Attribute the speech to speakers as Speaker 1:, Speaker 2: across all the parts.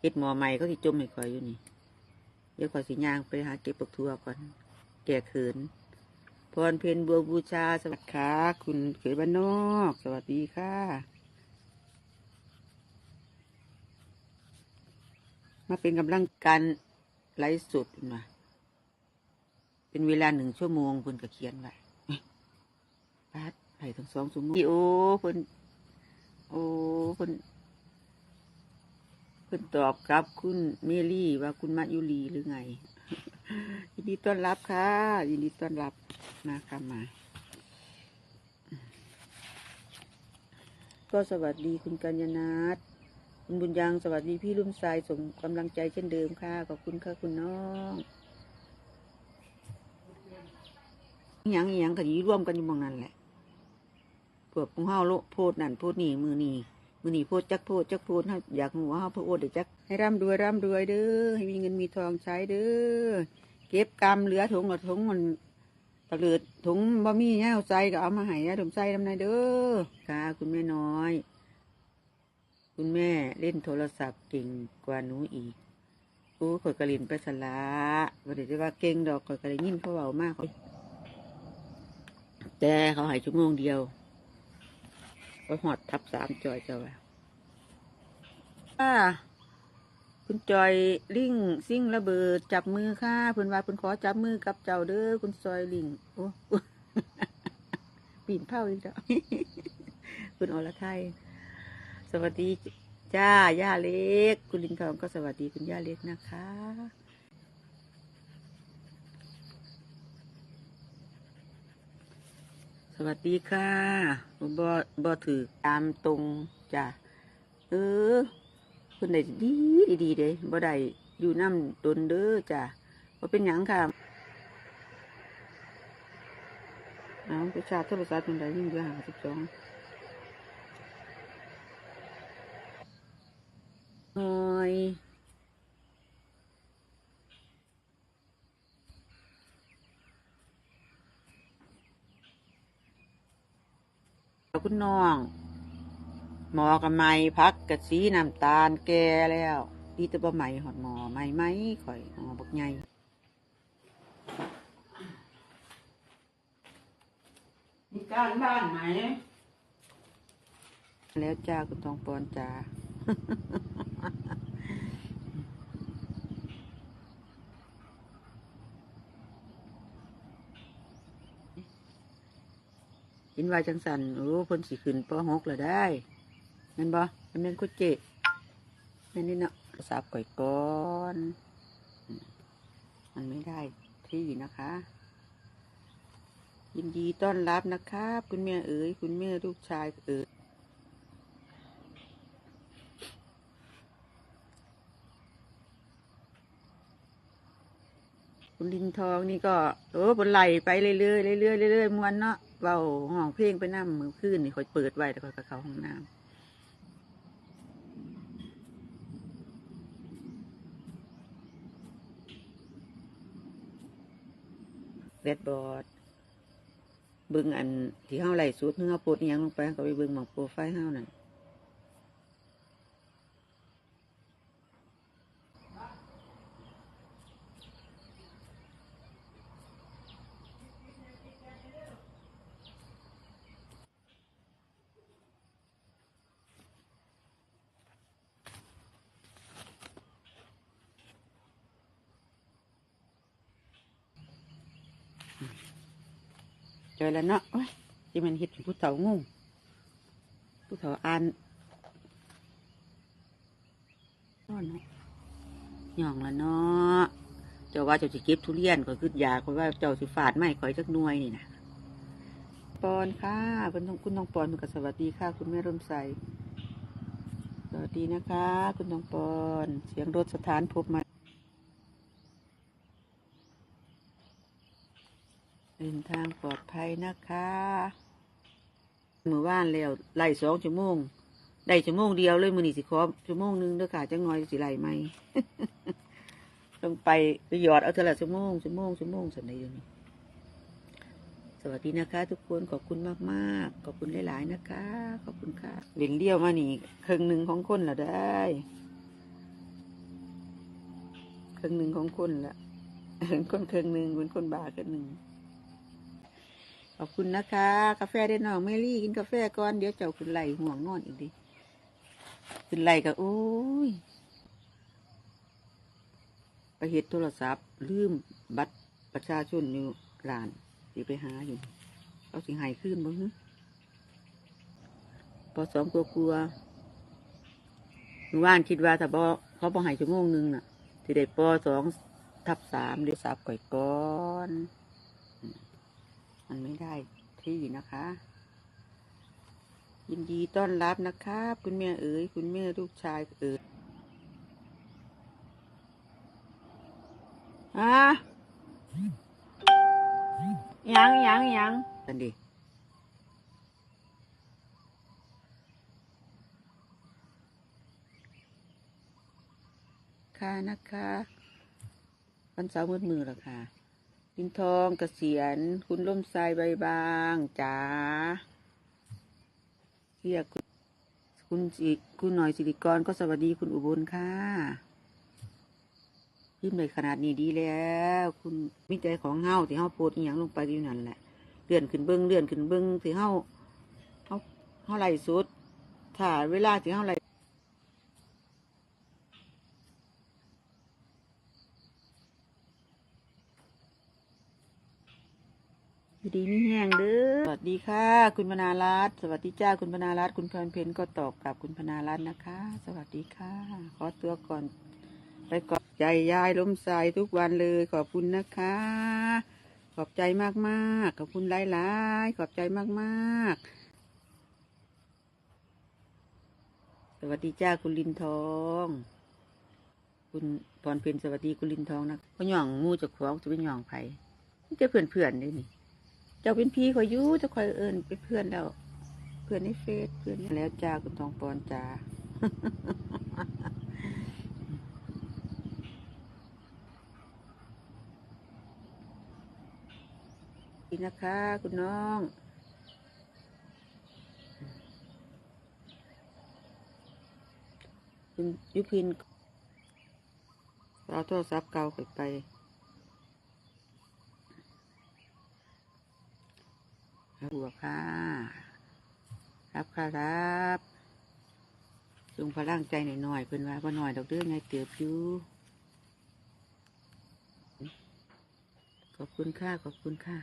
Speaker 1: เฮ็ดหมอใหม่เขาสิจมให้ข่อยอยู่นี่ เดี๋ยวข่อยสิย่างไปหาเก็บปักทัวก่อน แก่เขิน พรเพนบัวบูชาสวัสดีค่ะ คุณเขยบ้านนอก สวัสดีค่ะ มาเป็นกำลังการไลฟ์สดมาเป็นเวลาหนึ่งชั่วโมงเพิ่นก็เขียนไว้ปาดไปทั้งสองชั่วโมงโอ้เพิ่นโอ้เพิ่น เพิ่นตอบกลับคุณเมลี่ว่าคุณมายุรีหรือไง ยินดีต้อนรับค่ะ ยินดีต้อนรับมาค่ะมา ก็สวัสดีคุณกัญญนาถคุณบุญยังสวัสดีพี่ลุ่มทรายส่งกำลังใจเช่นเดิมค่ะ ขอบคุณค่ะคุณน้องอหย่างอหย่างคดีร่วมกันอยู่หมองนั้นแหละพวกของเฮาโลโพดนั่นโพดนี่มือนี่ มือนี่โพดจักโพดจักโพดฮาอยากหัวฮาโพดเดี๋ยวจักให้ร่ำรวยร่ำรวยเด้อให้มีเงินมีทองใช้เด้อเก็บกำเหลือถุงกับถุงมันตะเลิดถุงบะมี่เนี่ยเอาใส่ก็เอามาให้นะถุงใส่ทำไงเด้อค่ะคุณแม่น้อย คุณแม่เล่นโทรศัพท์เก่งกว่าหนูอีกโอ้ข่อยกระลินไปสละบ่ได้จะว่าเก่งดอกข่อยกระยินเขาเบามากเขาแต่เขาหายชั่วโมงเดียว ก็หอดทับสามจอยเจ้าว่าอ่าคุณจอยลิงซิ่งระเบิดจับมือค่ะเพิ่นว่าเพิ่นขอจับมือกับเจ้าเด้อคุณจอยลิงโอ้ปีนเผาอีกแล้วคุณอรไทยสวัสดีจ้าย่าเล็ก คุณลินทองก็สวัสดีคุณย่าเล็กนะคะ ส วัสดีค่ะบอบอถือตามตรงจ้ะเออคุณได้ดีดีดีเลยบ่ได้อยู่น้ำตนเด้อจ้ะว่าเป็นหยังค่ะเอาไปชาติโทรศัพท์เป็นไรยิ่งเยอะหาสิบสองโอ้ย คุณน้อง หมอกับไม้พักกับสีน้ำตาลแก่แล้วดีแตัวบ่ไหมหอดหมอไหมไหมข่อยหมอบักใหญ่มีการบ้านไหม แล้วจ้าคุณทองปอนจ้า เห็นว่าจังสันโอ้พ้นสีขึ้นปหกละได้เงินบ่มันเป็นคุเจนั่นนี่เนาะสับก่อยก้อนมมันไม่ได้ที่นะคะ ยินดีต้อนรับนะครับ คุณแม่เอ๋ยคุณแม่ลูกชายเอ๋ย คุณลินทองนี่ก็โอ้บนไหลไปเรื่อยๆเรื่อยๆเรื่อยๆมวนเนาะเบาห้องเพลงไปน้ำมือขึ้นนี่คอยเปิดไว้แต่คอยกับเขาห้องน้ำเวดบอร์ดเบิ่งอันที่เฮาไหลสุดเนื้อปดยังลงไปก็ไปเบิ่งหมองโปรไฟล์เฮานั่น จอแล้วเนาะที่มันเห็ดผู้เฒ่างงผู้เฒ่าอ่านนอนนะหย่องละเนาะเจ้าว่าเจ้าจะเก็บทุเรียนก็คือยาก็ว่าเจ้าสิฝาดไม่ข่อยจักหน่วยนี่นะปอนค่ะคุณทองคุณทองปอนคุณก็สวัสดีค่ะ คุณแม่ร่มใสสวัสดีนะคะ คุณทองปอน เสียงรถสถานพบมา เดินทางปลอดภัยนะคะมือว่านแล้วไล่สองชั่วโมงได้ชั่วโมงเดียวเลยมือนี่สิขอชั่วโมงหนึงเด้อค่ะจังน้อยสิไล่ไหมต้องไปไปหยอดเอาเท่าไหร่ชั่วโมงชั่วโมงชั่วโมงสันใดอยู่นี่สวัสดีนะคะ ทุกคนขอบคุณมากๆขอบคุณหลายๆนะคะ ขอบคุณค่ะเหรียญเลี้ยวมานี่ครึ่งหนึ่งของคนละได้ครึ่งหนึ่งของคนละเป็นคนครึ่งหนึ่งเป็นคนบาครึ่งหนึ่ง ขอบคุณนะคะ กาแฟได้น้องเมลี่กินกาแฟก่อนเดี๋ยวเจ้าขึ้นไหลห่วงนอนอีกดิขึ้นไหลก็โอ้ยไปเห็ดโทรศัพท์ลืมบัตรประชาชนอยู่ร้านสิไปหาอยู่เอาสิหายขึ้นบ้งฮึพอสองกลัวกลัวๆหนูว่านคิดว่าถ้าบอเขาบอหายชั่วโมงนึงน่ะที่ได้ปอสองทับสามเดี๋ยวสับก่อยก้อน มันไม่ได้ที่นะคะ ยินดีต้อนรับนะครับ คุณแม่เอ๋ยคุณแม่ลูกชายเอ๋ยอะยังยังยังกันดิค่ะนะคะวันเสาร์มืดมือแล้วค่ะ ดินทองเกษียณ คุณล่มทรายใบบางจ๋าเรียกคุณคุณสิคุณหน่อยสิริกรก็สวัสดีคุณอุบลค่ะยิ้มเลยขนาดนี้ดีแล้ว คุณมิใจของเฮาที่เฮาโพดอหย่างลงไปอยู่นั่นแหละเลื่อนขึ้นเบิ้องเลื่อนขึ้นเบิ้องที่เฮาเฮาเฮาไหลสุดถ้าเวลาที่เฮาไหล อยู่ดีนี่แห้งเด้อสวัสดีค่ะ คุณพนารัตสวัสดีจ้าคุณพนารัตคุณพลินเพนก็ตอบกลับคุณพนารัตนะคะ สวัสดีค่ะ ขอตัวก่อน ไปกอบใจยายล้มทรายทุกวันเลยขอบคุณนะคะ ขอบใจมากๆขอบคุณหลายๆขอบใจมากๆสวัสดีจ้าคุณลินทอง คุณพรเพนสวัสดีคุณลินทองนะพ่หย่องมูจะขวางจะเป็นหย่องไผ่นี่จะเพื่อนเพื่อนๆด้วยนี่ เจ้าเป็นพี่ขอยยูเจะคอยเอิญเป็นเพื่อนแล้ว เพื่อนในเฟซเพื่อนแล้วจ้าคุณทองปอนจ้าดีนะคะ คุณน้อง คุณยุพินเอาโทรศัพท์เก่าไปไป ครับบัวค่ะรับค่ะรับส่งพลังใจหน่อยๆเพิ่นว่าบ่หน่อยดอกเด้อไงเตียบอยู่ขอบคุณค่ะ ขอบคุณค่ะ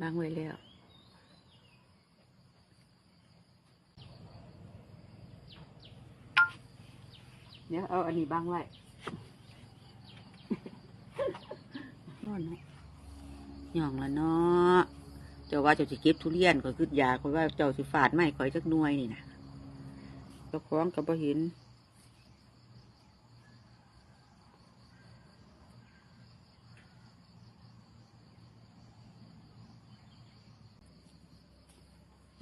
Speaker 1: บางไว้แล้วเดี๋ยวเอาอันนี้บางไว้นอนเนาะย่องละเนาะ เจ้าว่าเจ้าสิเก็บทุเรียนก็คือยาคอยว่าเจ้าสิฝาดไม่คอยจักหน่วยนี่นะเจ้าของกับบ่เห็น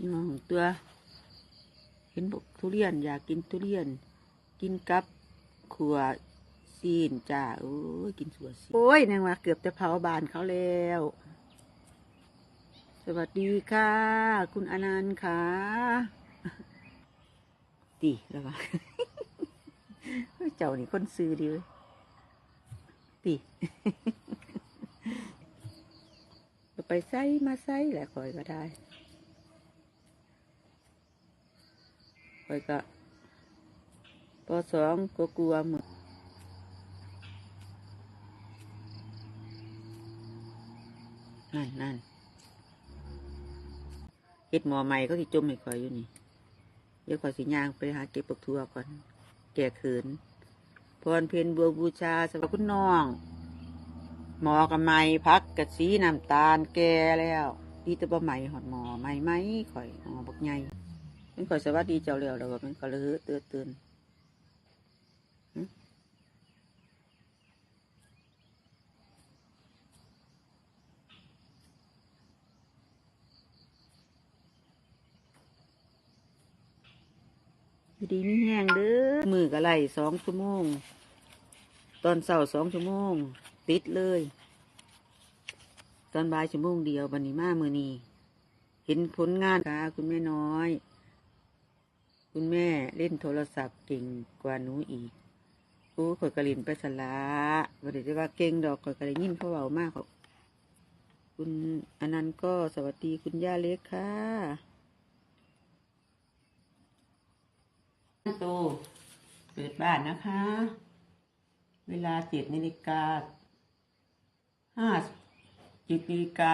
Speaker 1: ย่องตัว เห็นบกทุเรียน อยากกินทุเรียน กินกับขัวซีนจ้าโอ้ยกินสัวซีนโอ้ยนางว่าเกือบจะเผาบานเขาแล้ว สวัสดีค่ะ คุณอนันต์ค่ะตีแล้ววะเจ้านี่คนซื้อดีเว้ยตีไปไซมาไซแหละคอยก็ได้คอยก็ปสองก็กลัวหมดนั่นนั่น เฮ็ดหมอใหม่ก็สิจมให้ข่อยอยู่นี่ เดี๋ยวข่อยสิย่างไปหาเก็บปักทั่วก่อน แก่ขืนพรเพนบัวบูชาสำหรับคุณน้อง หมอกับไม้พักกับสีน้ำตาลแก่แล้วดีตะบะใหม่หอดหมอใหม่ไหมข่อยหมอบักใหญ่เป็นข่อยสวัสดีเจ้าเรียวแล้วก็เป็นก็เลยเตือนเตือน ดีนี่แห้งเด้อมือกะไรสองชั่วโมง ตอนเสาร์สองชั่วโมง ติดเลย ตอนบ่ายชั่วโมงเดียวบันนี้มามือนีเห็นผลงานค่ะคุณแม่น้อย คุณแม่เล่นโทรศัพท์เก่งกว่าหนูอีกกูข่อยกระลินไปสละบริเวณว่าเก่งดอกข่อยกระลินยิ่งเขาเบามากคุณอนันต์ก็สวัสดีคุณย่าเล็กค่ะ ตูเปิดบ้านนะคะ เวลาเจ็ดนาฬิกาห้าจุดนาฬิกา